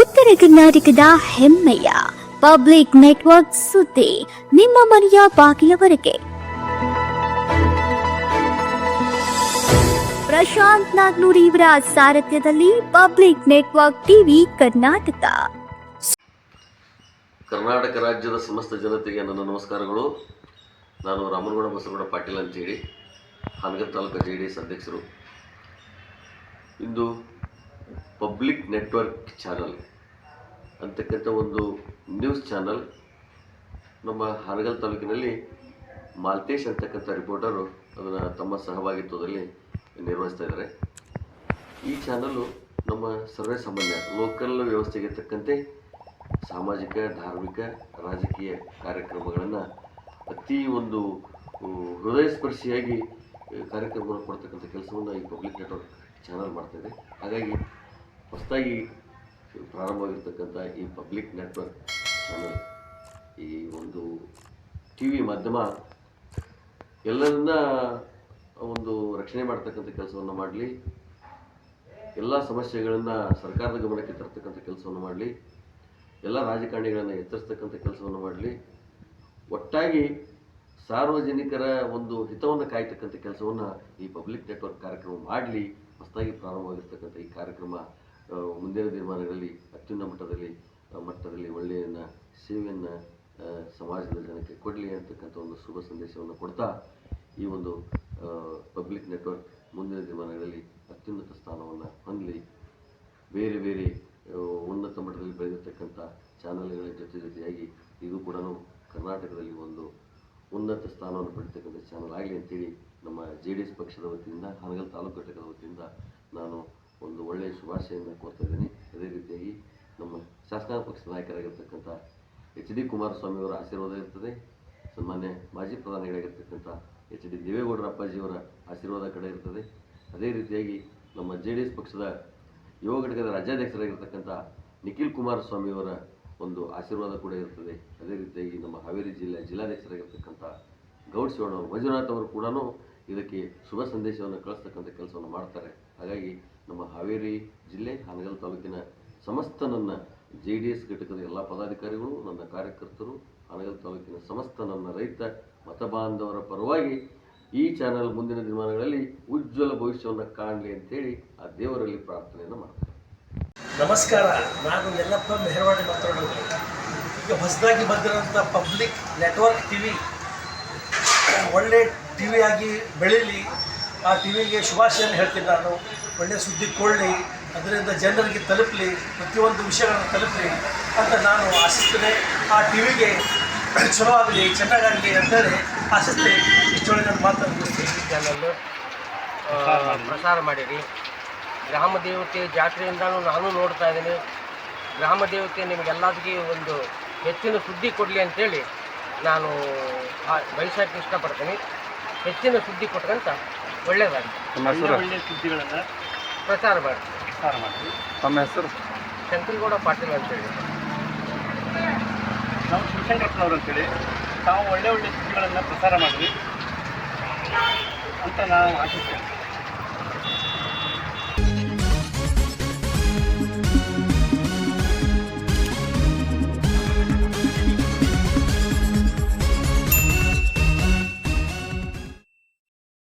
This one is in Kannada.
ಉತ್ತರ ಕರ್ನಾಟಕದ ಹೆಮ್ಮೆಯ ಪಬ್ಲಿಕ್ ನೆಟ್ವರ್ಕ್ ಸುದ್ದಿ ನಿಮ್ಮ ಮನೆಯ ಬಾಗಿಲವರೆಗೆ. ಪ್ರಶಾಂತ್ ನಾಗ್ನೂರ್ ಇವರ ಸಾರಥ್ಯದಲ್ಲಿ public network TV Karnataka. Karnataka ರಾಜ್ಯದ ಸಮಸ್ತ ಜನತೆಗೆ ನನ್ನ ನಮಸ್ಕಾರಗಳು. ನಾನು ರಾಮನಗೌಡ ಬಸವಗೌಡ ಪಾಟೀಲ್ ಅಂತೇಳಿ, Hanagal taluk J D S ಅಧ್ಯಕ್ಷರು. ಇಂದು ಪಬ್ಲಿಕ್ ನೆಟ್ವರ್ಕ್ ಚಾನಲ್ ಅಂತಕ್ಕಂಥ ಒಂದು ನ್ಯೂಸ್ ಚಾನಲ್. ನಮ್ಮ ಹಾನಗಲ್ ತಾಲೂಕಿನಲ್ಲಿ ಮಾಲ್ತೇಶ್ ಅಂತಕ್ಕಂಥ ರಿಪೋರ್ಟರು ಅದನ್ನು ತಮ್ಮ ಸಹಭಾಗಿತ್ವದಲ್ಲಿ ನಿರ್ವಹಿಸ್ತಾ ಇದ್ದಾರೆ. ಈ ಚಾನಲ್ಲು ನಮ್ಮ ಸರ್ವೇ ಸಾಮಾನ್ಯ, ಲೋಕಲ್ ವ್ಯವಸ್ಥೆಗೆ ತಕ್ಕಂತೆ ಸಾಮಾಜಿಕ, ಧಾರ್ಮಿಕ, ರಾಜಕೀಯ ಕಾರ್ಯಕ್ರಮಗಳನ್ನು ಅತಿ ಒಂದು ಹೃದಯ ಕಾರ್ಯಕ್ರಮಗಳು ಕಾರ್ಯಕ್ರಮವನ್ನು ಕೊಡ್ತಕ್ಕಂಥ ಕೆಲಸವನ್ನು ಈ ಪಬ್ಲಿಕ್ ನೆಟ್ವರ್ಕ್ ಚಾನಲ್ ಮಾಡ್ತಾಯಿದೆ ಹಾಗಾಗಿ ಹೊಸದಾಗಿ ಪ್ರಾರಂಭವಾಗಿರ್ತಕ್ಕಂಥ ಈ ಪಬ್ಲಿಕ್ ನೆಟ್ವರ್ಕ್ ಚಾನಲ್ ಈ ಒಂದು ಟಿ ವಿ ಮಾಧ್ಯಮ, ಎಲ್ಲರನ್ನ ಒಂದು ರಕ್ಷಣೆ ಮಾಡ್ತಕ್ಕಂಥ ಕೆಲಸವನ್ನು ಮಾಡಲಿ, ಎಲ್ಲ ಸಮಸ್ಯೆಗಳನ್ನು ಸರ್ಕಾರದ ಗಮನಕ್ಕೆ ತರ್ತಕ್ಕಂಥ ಕೆಲಸವನ್ನು ಮಾಡಲಿ, ಎಲ್ಲ ರಾಜಕಾರಣಿಗಳನ್ನು ಎಚ್ಚರಿಸ್ತಕ್ಕಂಥ ಕೆಲಸವನ್ನು ಮಾಡಲಿ, ಒಟ್ಟಾಗಿ ಸಾರ್ವಜನಿಕರ ಒಂದು ಹಿತವನ್ನು ಕಾಯ್ತಕ್ಕಂಥ ಕೆಲಸವನ್ನು ಈ ಪಬ್ಲಿಕ್ ನೆಟ್ವರ್ಕ್ ಕಾರ್ಯಕ್ರಮ ಮಾಡಲಿ, ಹೊಸದಾಗಿ ಪ್ರಾರಂಭವಾಗಿರ್ತಕ್ಕಂಥ ಈ ಕಾರ್ಯಕ್ರಮ ಮುಂದಿನ ದಿನಮಾನಗಳಲ್ಲಿ ಅತ್ಯುನ್ನತ ಮಟ್ಟದಲ್ಲಿ ಮಟ್ಟದಲ್ಲಿ ಒಳ್ಳೆಯನ್ನ, ಸೇವೆಯನ್ನು ಸಮಾಜದ ಜನಕ್ಕೆ ಕೊಡಲಿ ಅಂತಕ್ಕಂಥ ಒಂದು ಶುಭ ಸಂದೇಶವನ್ನು ಕೊಡ್ತಾ ಈ ಒಂದು ಪಬ್ಲಿಕ್ ನೆಟ್ವರ್ಕ್ ಮುಂದಿನ ದಿನಮಾನಗಳಲ್ಲಿ ಅತ್ಯುನ್ನತ ಸ್ಥಾನವನ್ನು ಹೊಂದಲಿ. ಬೇರೆ ಬೇರೆ ಉನ್ನತ ಮಟ್ಟದಲ್ಲಿ ಬೆಳೆದಿರ್ತಕ್ಕಂಥ ಚಾನಲ್ಗಳ ಜೊತೆ ಜೊತೆಯಾಗಿ ಇದು ಕೂಡ ಕರ್ನಾಟಕದಲ್ಲಿ ಒಂದು ಉನ್ನತ ಸ್ಥಾನವನ್ನು ಪಡಿತಕ್ಕಂಥ ಚಾನಲ್ ಆಗಲಿ ಅಂತೇಳಿ ನಮ್ಮ ಜೆ ಡಿ ಎಸ್ ಪಕ್ಷದ ವತಿಯಿಂದ, ಹಾನಗಲ್ ತಾಲೂಕು ಘಟಕದ ವತಿಯಿಂದ ನಾನು ಒಂದು ಒಳ್ಳೆಯ ಶುಭಾಶಯವನ್ನು ಕೊಡ್ತಾ ಇದ್ದೀನಿ. ಅದೇ ರೀತಿಯಾಗಿ ನಮ್ಮ ಶಾಸಕಾಂಗ ಪಕ್ಷದ ನಾಯಕರಾಗಿರ್ತಕ್ಕಂಥ ಎಚ್ ಡಿ ಕುಮಾರಸ್ವಾಮಿಯವರ ಆಶೀರ್ವಾದ ಇರ್ತದೆ. ಸನ್ಮಾನ್ಯ ಮಾಜಿ ಪ್ರಧಾನಿಗಳಾಗಿರ್ತಕ್ಕಂಥ ಎಚ್ ಡಿ ದೇವೇಗೌಡರ ಅಪ್ಪಾಜಿಯವರ ಆಶೀರ್ವಾದ ಕಡೆ ಇರ್ತದೆ. ಅದೇ ರೀತಿಯಾಗಿ ನಮ್ಮ ಜೆ ಡಿ ಎಸ್ ಪಕ್ಷದ ಯುವ ಘಟಕದ ರಾಜ್ಯಾಧ್ಯಕ್ಷರಾಗಿರ್ತಕ್ಕಂಥ ನಿಖಿಲ್ ಕುಮಾರಸ್ವಾಮಿಯವರ ಒಂದು ಆಶೀರ್ವಾದ ಕೂಡ ಇರ್ತದೆ. ಅದೇ ರೀತಿಯಾಗಿ ನಮ್ಮ ಹಾವೇರಿ ಜಿಲ್ಲೆ ಜಿಲ್ಲಾಧ್ಯಕ್ಷರಾಗಿರ್ತಕ್ಕಂಥ ಗೌಡ್ ಶಿವಣ್ಣ ಮಂಜುನಾಥ್ ಅವರು ಕೂಡ ಇದಕ್ಕೆ ಶುಭ ಸಂದೇಶವನ್ನು ಕಳಿಸ್ತಕ್ಕಂಥ ಕೆಲಸವನ್ನು ಮಾಡ್ತಾರೆ. ಹಾಗಾಗಿ ನಮ್ಮ ಹಾವೇರಿ ಜಿಲ್ಲೆ, ಹಾನಗಲ್ ತಾಲೂಕಿನ ಸಮಸ್ತ ನನ್ನ ಜೆ ಡಿ ಎಸ್ ಘಟಕದ ಎಲ್ಲ ಪದಾಧಿಕಾರಿಗಳು, ನನ್ನ ಕಾರ್ಯಕರ್ತರು, ಹಾನಗಲ್ ತಾಲೂಕಿನ ಸಮಸ್ತ ನನ್ನ ರೈತ ಮತಬಾಂಧವರ ಪರವಾಗಿ ಈ ಚಾನಲ್ ಮುಂದಿನ ದಿನಮಾನಗಳಲ್ಲಿ ಉಜ್ವಲ ಭವಿಷ್ಯವನ್ನು ಕಾಣಲಿ ಅಂತೇಳಿ ಆ ದೇವರಲ್ಲಿ ಪ್ರಾರ್ಥನೆಯನ್ನು ಮಾಡ್ತಾರೆ ನಮಸ್ಕಾರ, ನಾನು ಎಲ್ಲಪ್ಪ ಮೆಹರವಾಡಿ ಮಾತಾಡೋದು. ಈಗ ಹೊಸದಾಗಿ ಬಂದಿರೋಂಥ ಪಬ್ಲಿಕ್ ನೆಟ್ವರ್ಕ್ ಟಿ ವಿ ಒಳ್ಳೆ ಟಿ ಆಗಿ ಬೆಳೀಲಿ. ಆ ಟಿ ವಿಗೆ ಶುಭಾಶಯನ್ನು ಹೇಳ್ತೀನಿ ನಾನು. ಒಳ್ಳೆಯ ಸುದ್ದಿ ಕೊಳ್ಳಿ, ಅದರಿಂದ ಜನರಿಗೆ ತಲುಪಲಿ, ಪ್ರತಿಯೊಂದು ವಿಷಯಗಳನ್ನು ತಲುಪಲಿ ಅಂತ ನಾನು ಆಶಿಸ್ತೇನೆ. ಆ ಟಿ ವಿಗೆ ಚಲೋ ಆಗಲಿ ಚೆನ್ನಾಗಾಗಲಿ ಅಂತೇಳಿ ಆಶಿಸ್ತೇನೆ. ಇಷ್ಟೊಳಗೆ ನಾನು ಮಾತಾಡ್ತೀನಿ ಪ್ರಸಾರ ಮಾಡಿರಿ. ಗ್ರಾಮ ದೇವತೆ ಜಾತ್ರೆಯಿಂದಲೂ ನಾನು ನೋಡ್ತಾ ಇದ್ದೀನಿ. ಗ್ರಾಮ ದೇವತೆ ನಿಮಗೆಲ್ಲದಕ್ಕೆ ಒಂದು ಹೆಚ್ಚಿನ ಸುದ್ದಿ ಕೊಡಲಿ ಅಂತೇಳಿ ನಾನು ಬಯಸೋಕ್ಕೆ ಇಷ್ಟಪಡ್ತೀನಿ. ಹೆಚ್ಚಿನ ಸುದ್ದಿ ಕೊಟ್ಕಂತ ಒಳ್ಳೆಯದಾಗಿ ಒಳ್ಳೆಯ ಸುದ್ದಿಗಳನ್ನು ಪ್ರಚಾರ ಮಾಡಿ. ಪ್ರಸಾರ ಮಾಡಿ. ತಮ್ಮ ಹೆಸರು? ಶಂಕರಗೌಡ ಪಾಟೀಲ್ ಅಂತೇಳಿ. ನಾವು ಶಿವಶಂಕರಪ್ಪನವರು ಅಂತೇಳಿ. ತಾವು ಒಳ್ಳೆ ಒಳ್ಳೆ ಸುದ್ದಿಗಳನ್ನು ಪ್ರಸಾರ ಮಾಡಿರಿ ಅಂತ ನಾನು ಆಶಿಸ್ತೇವೆ.